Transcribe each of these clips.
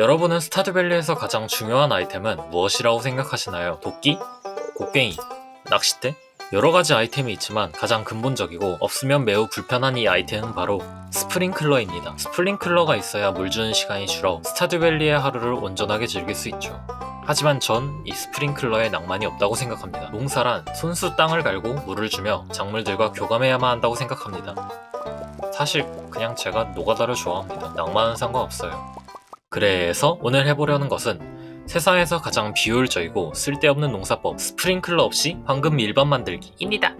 여러분은 스타드밸리에서 가장 중요한 아이템은 무엇이라고 생각하시나요? 도끼? 곡괭이? 낚싯대? 여러 가지 아이템이 있지만 가장 근본적이고 없으면 매우 불편한 이 아이템은 바로 스프링클러입니다. 스프링클러가 있어야 물 주는 시간이 줄어 스타드밸리의 하루를 온전하게 즐길 수 있죠. 하지만 전 이 스프링클러에 낭만이 없다고 생각합니다. 농사란 손수 땅을 갈고 물을 주며 작물들과 교감해야만 한다고 생각합니다. 사실 그냥 제가 노가다를 좋아합니다. 낭만은 상관없어요. 그래서 오늘 해보려는 것은 세상에서 가장 비효율적이고 쓸데없는 농사법 스프링클러 없이 황금 밀밥 만들기입니다.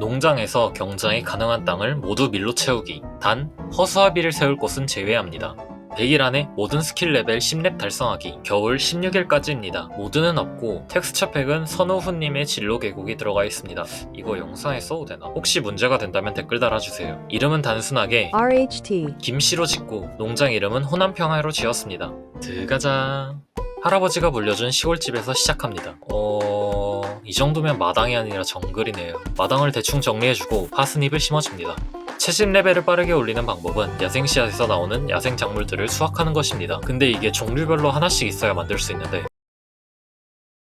농장에서 경장이 가능한 땅을 모두 밀로 채우기. 단 허수아비를 세울 곳은 제외합니다. 100일 안에 모든 스킬 레벨 10렙 달성하기. 겨울 16일까지입니다. 모드는 없고 텍스처 팩은 선우후님의 진로 계곡이 들어가 있습니다. 이거 영상에 써도 되나? 혹시 문제가 된다면 댓글 달아주세요. 이름은 단순하게 RHT 김씨로 짓고 농장 이름은 호남평화로 지었습니다. 들어가자. 할아버지가 물려준 시골집에서 시작합니다. 어... 이 정도면 마당이 아니라 정글이네요. 마당을 대충 정리해주고 파스닙을 심어줍니다. 채집 레벨을 빠르게 올리는 방법은 야생 씨앗에서 나오는 야생 작물들을 수확하는 것입니다. 근데 이게 종류별로 하나씩 있어야 만들 수 있는데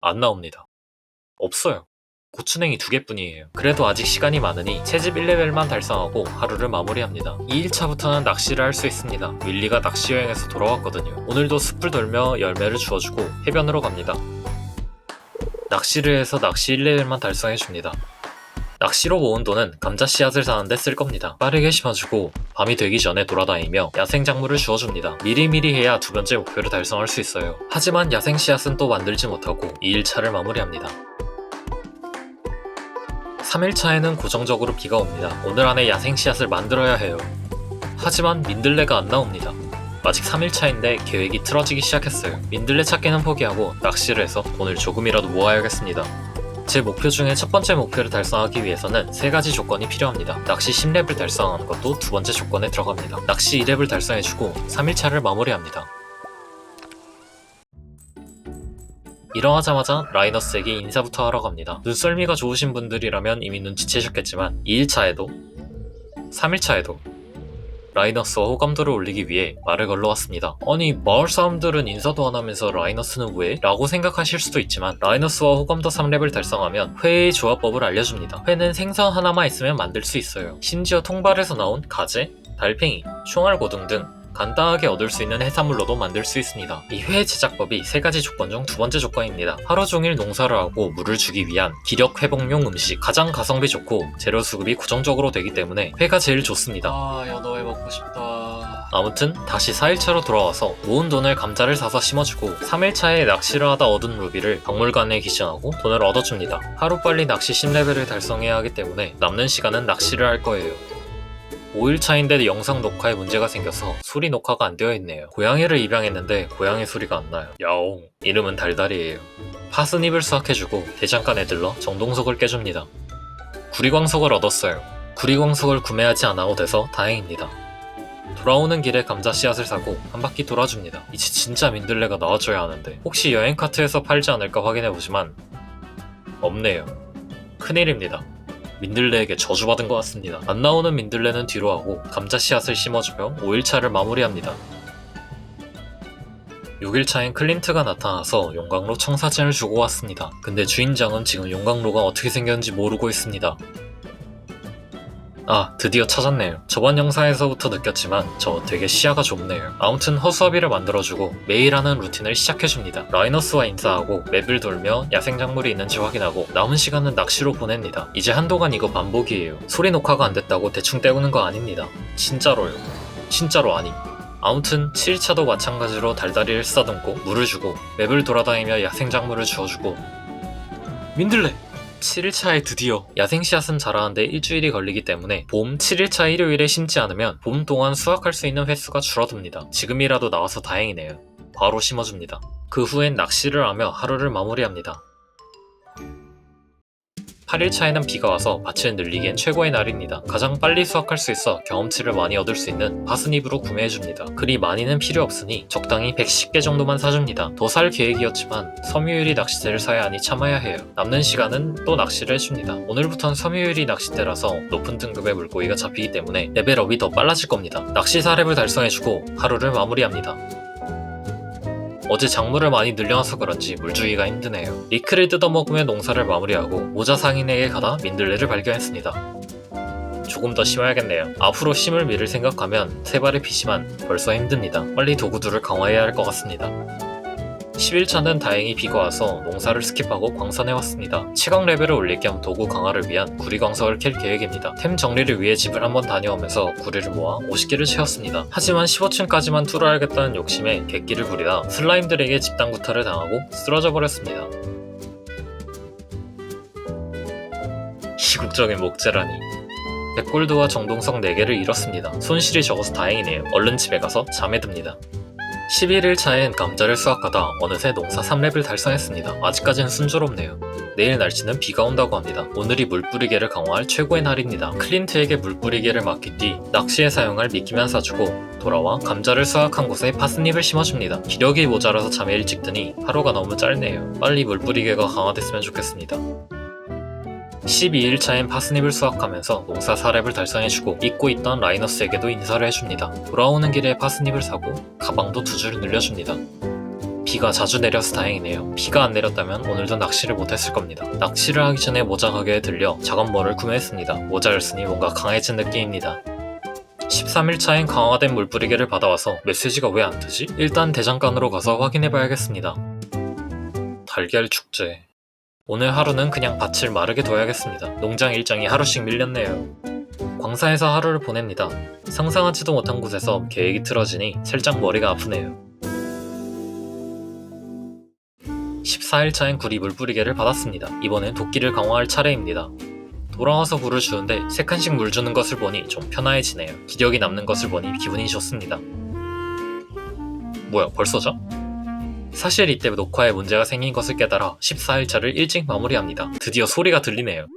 안 나옵니다. 없어요. 고추냉이 두 개뿐이에요. 그래도 아직 시간이 많으니 채집 1레벨만 달성하고 하루를 마무리합니다. 2일차부터는 낚시를 할 수 있습니다. 윌리가 낚시 여행에서 돌아왔거든요. 오늘도 숲을 돌며 열매를 주워주고 해변으로 갑니다. 낚시를 해서 낚시 1레벨만 달성해줍니다. 낚시로 모은 돈은 감자 씨앗을 사는데 쓸 겁니다. 빠르게 심어주고 밤이 되기 전에 돌아다니며 야생 작물을 주워줍니다. 미리미리 해야 두 번째 목표를 달성할 수 있어요. 하지만 야생 씨앗은 또 만들지 못하고 2일차를 마무리합니다. 3일차에는 고정적으로 비가 옵니다. 오늘 안에 야생 씨앗을 만들어야 해요. 하지만 민들레가 안 나옵니다. 아직 3일차인데 계획이 틀어지기 시작했어요. 민들레 찾기는 포기하고 낚시를 해서 돈을 조금이라도 모아야겠습니다. 제 목표 중에 첫 번째 목표를 달성하기 위해서는 세 가지 조건이 필요합니다. 낚시 10렙을 달성하는 것도 두 번째 조건에 들어갑니다. 낚시 2렙을 달성해주고 3일차를 마무리합니다. 일어나자마자 라이너스에게 인사부터 하러 갑니다. 눈썰미가 좋으신 분들이라면 이미 눈치채셨겠지만 2일차에도 3일차에도 라이너스와 호감도를 올리기 위해 말을 걸러왔습니다. 아니 마을 사람들은 인사도 안 하면서 라이너스는 왜? 라고 생각하실 수도 있지만 라이너스와 호감도 3렙을 달성하면 회의 조합법을 알려줍니다. 회는 생선 하나만 있으면 만들 수 있어요. 심지어 통발에서 나온 가재, 달팽이, 총알고등 등 간단하게 얻을 수 있는 해산물로도 만들 수 있습니다. 이 회 제작법이 세 가지 조건 중 두 번째 조건입니다. 하루 종일 농사를 하고 물을 주기 위한 기력 회복용 음식, 가장 가성비 좋고 재료 수급이 고정적으로 되기 때문에 회가 제일 좋습니다. 아, 연어회 먹고 싶다. 아무튼 다시 4일차로 돌아와서 모은 돈을 감자를 사서 심어주고 3일차에 낚시를 하다 얻은 루비를 박물관에 기증하고 돈을 얻어줍니다. 하루빨리 낚시 10레벨을 달성해야 하기 때문에 남는 시간은 낚시를 할 거예요. 5일차인데 영상 녹화에 문제가 생겨서 소리 녹화가 안 되어 있네요. 고양이를 입양했는데 고양이 소리가 안 나요. 야옹. 이름은 달달이에요. 파스닙을 수확해주고 대장간에 들러 정동석을 깨줍니다. 구리광석을 얻었어요. 구리광석을 구매하지 않아도 돼서 다행입니다. 돌아오는 길에 감자 씨앗을 사고 한 바퀴 돌아줍니다. 이제 진짜 민들레가 나와줘야 하는데 혹시 여행 카트에서 팔지 않을까 확인해보지만 없네요. 큰일입니다. 민들레에게 저주받은 것 같습니다. 안 나오는 민들레는 뒤로 하고 감자 씨앗을 심어주며 5일차를 마무리합니다. 6일차엔 클린트가 나타나서 용광로 청사진을 주고 왔습니다. 근데 주인장은 지금 용광로가 어떻게 생겼는지 모르고 있습니다. 아, 드디어 찾았네요. 저번 영상에서부터 느꼈지만 저 되게 시야가 좁네요. 아무튼 허수아비를 만들어주고 매일 하는 루틴을 시작해줍니다. 라이너스와 인사하고 맵을 돌며 야생작물이 있는지 확인하고 남은 시간은 낚시로 보냅니다. 이제 한동안 이거 반복이에요. 소리 녹화가 안 됐다고 대충 때우는 거 아닙니다. 진짜로요. 진짜로 아님. 아무튼 7일차도 마찬가지로 달다리를 쓰다듬고 물을 주고 맵을 돌아다니며 야생작물을 주워주고 민들레! 7일차에 드디어 야생 씨앗은 자라는데 일주일이 걸리기 때문에 봄 7일차 일요일에 심지 않으면 봄 동안 수확할 수 있는 횟수가 줄어듭니다. 지금이라도 나와서 다행이네요. 바로 심어줍니다. 그 후엔 낚시를 하며 하루를 마무리합니다. 8일차에는 비가 와서 밭을 늘리기엔 최고의 날입니다. 가장 빨리 수확할 수 있어 경험치를 많이 얻을 수 있는 파스닙으로 구매해줍니다. 그리 많이는 필요 없으니 적당히 110개 정도만 사줍니다. 더 살 계획이었지만 섬유유리 낚싯대를 사야 하니 참아야 해요. 남는 시간은 또 낚시를 해줍니다. 오늘부턴 섬유유리 낚싯대라서 높은 등급의 물고기가 잡히기 때문에 레벨업이 더 빨라질 겁니다. 낚시 4렙을 달성해주고 하루를 마무리합니다. 어제 작물을 많이 늘려놔서 그런지 물주기가 힘드네요. 리크를 뜯어먹으며 농사를 마무리하고 모자 상인에게 가다 민들레를 발견했습니다. 조금 더 심어야겠네요. 앞으로 심을 밀을 생각하면 세 발의 빛이만 벌써 힘듭니다. 빨리 도구들을 강화해야 할 것 같습니다. 11차는 다행히 비가 와서 농사를 스킵하고 광산에 왔습니다. 최강 레벨을 올릴 겸 도구 강화를 위한 구리 광석을 캘 계획입니다. 템 정리를 위해 집을 한번 다녀오면서 구리를 모아 50개를 채웠습니다. 하지만 15층까지만 뚫어야겠다는 욕심에 객기를 부리다 슬라임들에게 집단 구타를 당하고 쓰러져 버렸습니다. 시국적인 목재라니. 백골드와 정동석 4개를 잃었습니다. 손실이 적어서 다행이네요. 얼른 집에 가서 잠에 듭니다. 11일 차엔 감자를 수확하다 어느새 농사 3렙을 달성했습니다. 아직까지는 순조롭네요. 내일 날씨는 비가 온다고 합니다. 오늘이 물뿌리개를 강화할 최고의 날입니다. 클린트에게 물뿌리개를 맡긴 뒤 낚시에 사용할 미끼만 사주고 돌아와 감자를 수확한 곳에 파스닙을 심어줍니다. 기력이 모자라서 잠에 일찍 드니 하루가 너무 짧네요. 빨리 물뿌리개가 강화됐으면 좋겠습니다. 12일차엔 파스닙을 수확하면서 농사 4렙을 달성해주고 잊고 있던 라이너스에게도 인사를 해줍니다. 돌아오는 길에 파스닙을 사고 가방도 두 줄 늘려줍니다. 비가 자주 내려서 다행이네요. 비가 안 내렸다면 오늘도 낚시를 못했을 겁니다. 낚시를 하기 전에 모자 가게에 들려 작업모를 구매했습니다. 모자를 쓰니 뭔가 강해진 느낌입니다. 13일차엔 강화된 물뿌리개를 받아와서 메시지가 왜 안 뜨지? 일단 대장간으로 가서 확인해봐야겠습니다. 달걀 축제 오늘 하루는 그냥 밭을 마르게 둬야겠습니다. 농장 일정이 하루씩 밀렸네요. 광사에서 하루를 보냅니다. 상상하지도 못한 곳에서 계획이 틀어지니 살짝 머리가 아프네요. 14일차엔 구리 물뿌리개를 받았습니다. 이번엔 도끼를 강화할 차례입니다. 돌아와서 물을 주는데 세 칸씩 물 주는 것을 보니 좀 편안해지네요. 기력이 남는 것을 보니 기분이 좋습니다. 뭐야 벌써죠? 사실 이때 녹화에 문제가 생긴 것을 깨달아 14일차를 일찍 마무리합니다. 드디어 소리가 들리네요.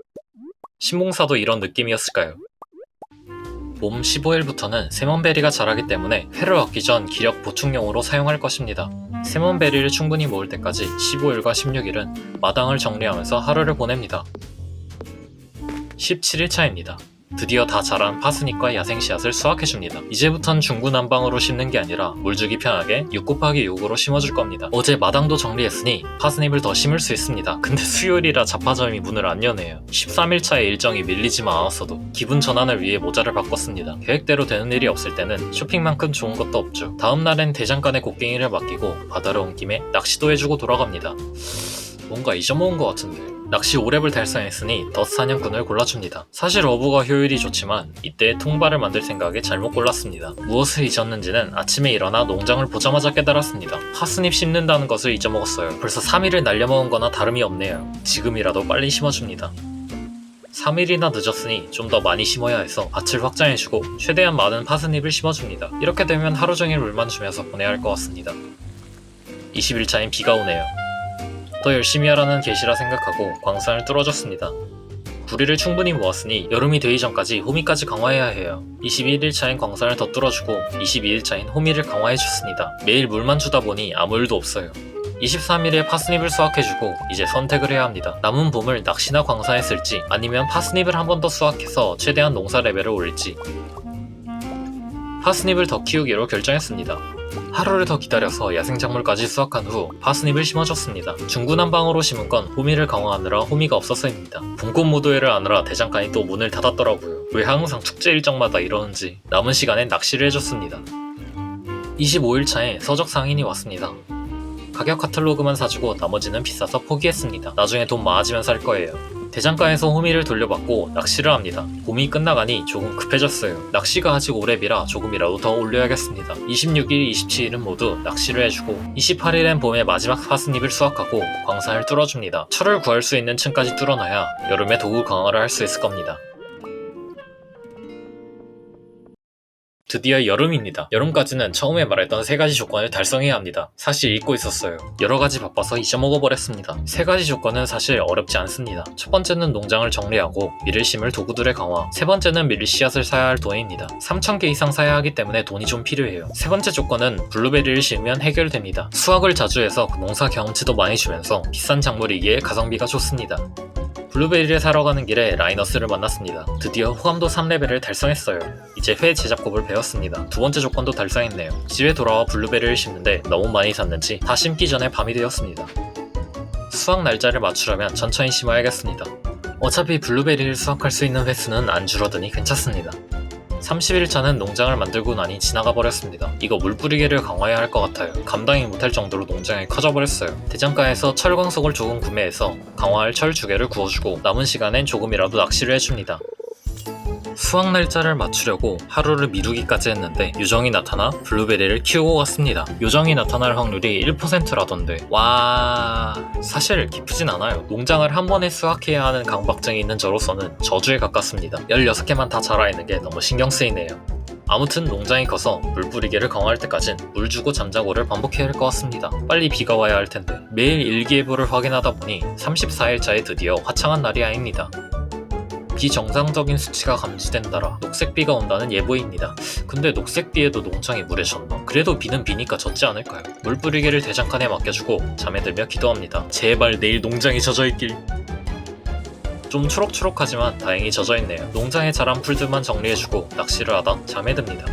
신봉사도 이런 느낌이었을까요? 몸 15일부터는 세먼베리가 자라기 때문에 회를 얻기 전 기력 보충용으로 사용할 것입니다. 세먼베리를 충분히 모을 때까지 15일과 16일은 마당을 정리하면서 하루를 보냅니다. 17일차입니다. 드디어 다 자란 파스닉과 야생씨앗을 수확해줍니다. 이제부턴 중구난방으로 심는 게 아니라 물주기 편하게 6 곱하기 6으로 심어줄 겁니다. 어제 마당도 정리했으니 파스닙을 더 심을 수 있습니다. 근데 수요일이라 잡화점이 문을 안 여네요. 13일차의 일정이 밀리지만 않았어도 기분 전환을 위해 모자를 바꿨습니다. 계획대로 되는 일이 없을 때는 쇼핑만큼 좋은 것도 없죠. 다음 날엔 대장간에 곡괭이를 맡기고 바다로 온 김에 낚시도 해주고 돌아갑니다. 뭔가 잊어먹은 것 같은데. 낚시 5렙을 달성했으니 덧 사냥꾼을 골라줍니다. 사실 어부가 효율이 좋지만 이때 통발을 만들 생각에 잘못 골랐습니다. 무엇을 잊었는지는 아침에 일어나 농장을 보자마자 깨달았습니다. 파스닙 심는다는 것을 잊어먹었어요. 벌써 3일을 날려먹은 거나 다름이 없네요. 지금이라도 빨리 심어줍니다. 3일이나 늦었으니 좀 더 많이 심어야 해서 밭을 확장해주고 최대한 많은 파스닙을 심어줍니다. 이렇게 되면 하루 종일 물만 주면서 보내야 할 것 같습니다. 20일차엔 비가 오네요. 더 열심히 하라는 계시라 생각하고 광산을 뚫어줬습니다. 구리를 충분히 모았으니 여름이 되기 전까지 호미까지 강화해야 해요. 21일차엔 광산을 더 뚫어주고 22일차엔 호미를 강화해줬습니다. 매일 물만 주다 보니 아무 일도 없어요. 23일에 파스닙을 수확해주고 이제 선택을 해야 합니다. 남은 봄을 낚시나 광산에 쓸지 아니면 파스닙을 한 번 더 수확해서 최대한 농사 레벨을 올릴지 파스닙을 더 키우기로 결정했습니다. 하루를 더 기다려서 야생작물까지 수확한 후 파스닙을 심어줬습니다. 중구난방으로 심은 건 호미를 강화하느라 호미가 없어서입니다. 봄꽃 무도회를 하느라 대장간이 또 문을 닫았더라고요. 왜 항상 축제 일정마다 이러는지 남은 시간엔 낚시를 해줬습니다. 25일차에 서적 상인이 왔습니다. 가격 카탈로그만 사주고 나머지는 비싸서 포기했습니다. 나중에 돈 많아지면 살 거예요. 대장가에서 호미를 돌려받고 낚시를 합니다. 봄이 끝나가니 조금 급해졌어요. 낚시가 아직 오랩이라 조금이라도 더 올려야겠습니다. 26일, 27일은 모두 낚시를 해주고 28일엔 봄의 마지막 파스닙을 수확하고 광산을 뚫어줍니다. 철을 구할 수 있는 층까지 뚫어놔야 여름에 도구 강화를 할 수 있을 겁니다. 드디어 여름입니다. 여름까지는 처음에 말했던 세 가지 조건을 달성해야 합니다. 사실 잊고 있었어요. 여러 가지 바빠서 잊어먹어버렸습니다. 세 가지 조건은 사실 어렵지 않습니다. 첫 번째는 농장을 정리하고 밀을 심을 도구들의 강화. 세 번째는 밀 씨앗을 사야 할 돈입니다. 3,000개 이상 사야 하기 때문에 돈이 좀 필요해요. 세 번째 조건은 블루베리를 심으면 해결됩니다. 수확을 자주 해서 그 농사 경험치도 많이 주면서 비싼 작물이기에 가성비가 좋습니다. 블루베리를 사러 가는 길에 라이너스를 만났습니다. 드디어 호감도 3레벨을 달성했어요. 이제 회 제작법을 배웠습니다. 두 번째 조건도 달성했네요. 집에 돌아와 블루베리를 심는데 너무 많이 샀는지 다 심기 전에 밤이 되었습니다. 수확 날짜를 맞추려면 천천히 심어야겠습니다. 어차피 블루베리를 수확할 수 있는 횟수는 안 줄어드니 괜찮습니다. 30일차는 농장을 만들고 나니 지나가 버렸습니다. 이거 물 뿌리개를 강화해야 할 것 같아요. 감당이 못할 정도로 농장이 커져 버렸어요. 대장가에서 철광석을 조금 구매해서 강화할 철두 개를 구워주고 남은 시간엔 조금이라도 낚시를 해줍니다. 수확 날짜를 맞추려고 하루를 미루기까지 했는데 요정이 나타나 블루베리를 키우고 갔습니다. 요정이 나타날 확률이 1%라던데 와 사실 기쁘진 않아요. 농장을 한 번에 수확해야 하는 강박증이 있는 저로서는 저주에 가깝습니다. 16개만 다 자라 있는 게 너무 신경 쓰이네요. 아무튼 농장이 커서 물 뿌리개를 강화할 때까진 물 주고 잠자고를 반복해야 할 것 같습니다. 빨리 비가 와야 할 텐데 매일 일기예보를 확인하다 보니 34일차에 드디어 화창한 날이 아닙니다. 비정상적인 수치가 감지된다라 녹색비가 온다는 예보입니다. 근데 녹색비에도 농장이 물에 젖나? 그래도 비는 비니까 젖지 않을까요? 물 뿌리개를 대장간에 맡겨주고 잠에 들며 기도합니다. 제발 내일 농장이 젖어있길. 좀 초록초록하지만 다행히 젖어있네요. 농장에 자란 풀들만 정리해주고 낚시를 하다 잠에 듭니다.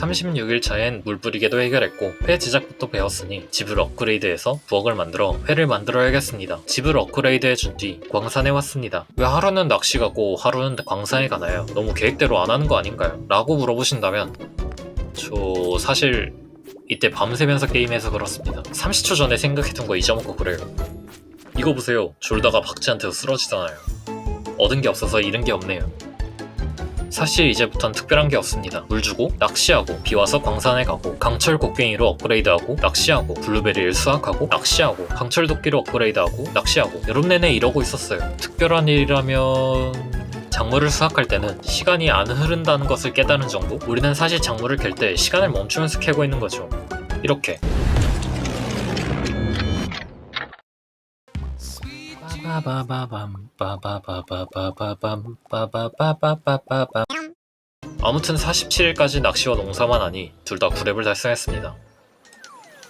36일차엔 물 뿌리개도 해결했고 회 제작부터 배웠으니 집을 업그레이드해서 부엌을 만들어 회를 만들어야겠습니다. 집을 업그레이드해준 뒤 광산에 왔습니다. 왜 하루는 낚시 가고 하루는 광산에 가나요? 너무 계획대로 안 하는 거 아닌가요? 라고 물어보신다면 저 사실 이때 밤새면서 게임해서 그렇습니다. 30초 전에 생각해둔 거 잊어먹고 그래요. 이거 보세요. 졸다가 박쥐한테 쓰러지잖아요. 얻은 게 없어서 잃은 게 없네요. 사실 이제부턴 특별한 게 없습니다. 물 주고 낚시하고 비 와서 광산에 가고 강철 곡괭이로 업그레이드하고 낚시하고 블루베리를 수확하고 낚시하고 강철 도끼로 업그레이드하고 낚시하고 여름 내내 이러고 있었어요. 특별한 일이라면 작물을 수확할 때는 시간이 안 흐른다는 것을 깨달은 정도? 우리는 사실 작물을 캘 때 시간을 멈추면서 캐고 있는 거죠. 이렇게 아무튼 47일까지 낚시와 농사만 하니 둘 다 9렙을 달성했습니다.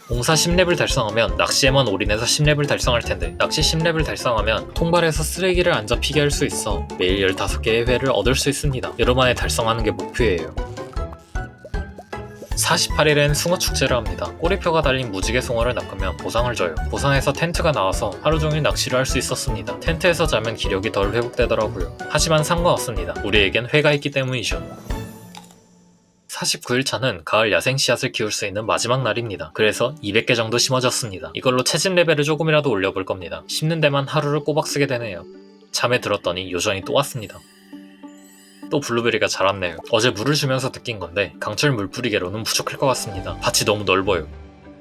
농사 10렙을 달성하면 낚시에만 올인해서 10렙을 달성할 텐데 낚시 10렙을 달성하면 통발에서 쓰레기를 안 잡히게 할 수 있어 매일 15개의 회를 얻을 수 있습니다. 여름 안에 달성하는 게 목표예요. 48일엔 숭어 축제를 합니다. 꼬리표가 달린 무지개 숭어를 낚으면 보상을 줘요. 보상에서 텐트가 나와서 하루 종일 낚시를 할 수 있었습니다. 텐트에서 자면 기력이 덜 회복되더라고요. 하지만 상관없습니다. 우리에겐 회가 있기 때문이죠. 49일차는 가을 야생 씨앗을 키울 수 있는 마지막 날입니다. 그래서 200개 정도 심어졌습니다. 이걸로 채집 레벨을 조금이라도 올려볼 겁니다. 심는 데만 하루를 꼬박 쓰게 되네요. 잠에 들었더니 요정이 또 왔습니다. 또 블루베리가 자랐네요. 어제 물을 주면서 느낀 건데 강철 물 뿌리개로는 부족할 것 같습니다. 밭이 너무 넓어요.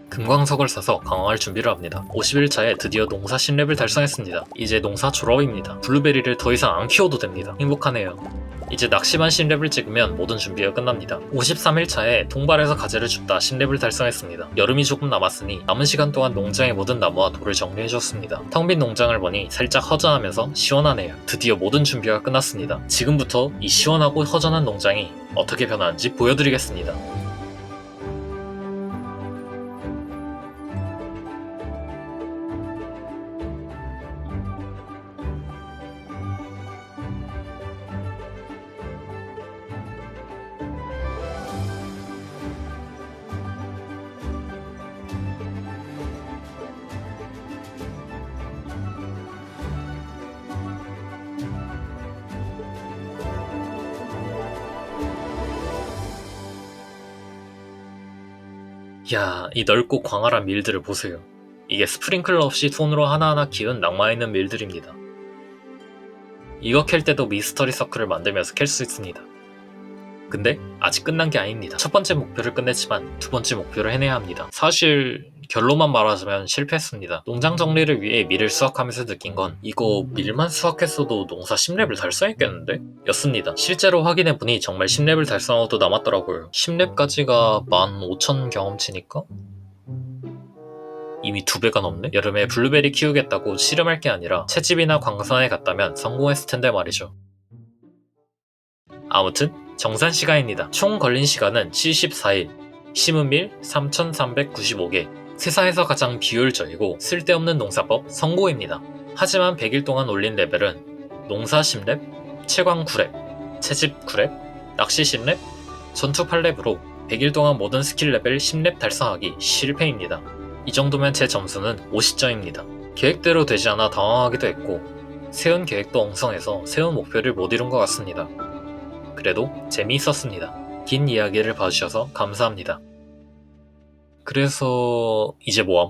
금광석을 사서 강화할 준비를 합니다. 50일차에 드디어 농사 10렙을 달성했습니다. 이제 농사 졸업입니다. 블루베리를 더 이상 안 키워도 됩니다. 행복하네요. 이제 낚시만 10렙을 찍으면 모든 준비가 끝납니다. 53일차에 통발에서 가재를 줍다 10렙을 달성했습니다. 여름이 조금 남았으니 남은 시간 동안 농장의 모든 나무와 돌을 정리해줬습니다. 텅 빈 농장을 보니 살짝 허전하면서 시원하네요. 드디어 모든 준비가 끝났습니다. 지금부터 이 시원하고 허전한 농장이 어떻게 변하는지 보여드리겠습니다. 야, 이 넓고 광활한 밀들을 보세요. 이게 스프링클러 없이 손으로 하나하나 키운 낭만 있는 밀들입니다. 이거 캘 때도 미스터리 서클을 만들면서 캘 수 있습니다. 근데 아직 끝난 게 아닙니다. 첫 번째 목표를 끝냈지만 두 번째 목표를 해내야 합니다. 사실 결론만 말하자면 실패했습니다. 농장 정리를 위해 밀을 수확하면서 느낀 건 이거 밀만 수확했어도 농사 10렙을 달성했겠는데? 였습니다. 실제로 확인해보니 정말 10렙을 달성한 것도 남았더라고요. 10렙까지가 15,000 경험치니까? 이미 두 배가 넘네? 여름에 블루베리 키우겠다고 씨름할 게 아니라 채집이나 광산에 갔다면 성공했을 텐데 말이죠. 아무튼 정산 시간입니다. 총 걸린 시간은 74일, 심은 밀 3,395개, 세상에서 가장 비효율적이고 쓸데없는 농사법 성고입니다. 하지만 100일 동안 올린 레벨은 농사 10렙, 채광 9렙, 채집 9렙, 낚시 10렙, 전투 8렙으로 100일 동안 모든 스킬 레벨 10렙 달성하기 실패입니다. 이 정도면 제 점수는 50점입니다. 계획대로 되지 않아 당황하기도 했고 세운 계획도 엉성해서 세운 목표를 못 이룬 것 같습니다. 그래도 재미있었습니다. 긴 이야기를 봐주셔서 감사합니다. 그래서 이제 뭐함?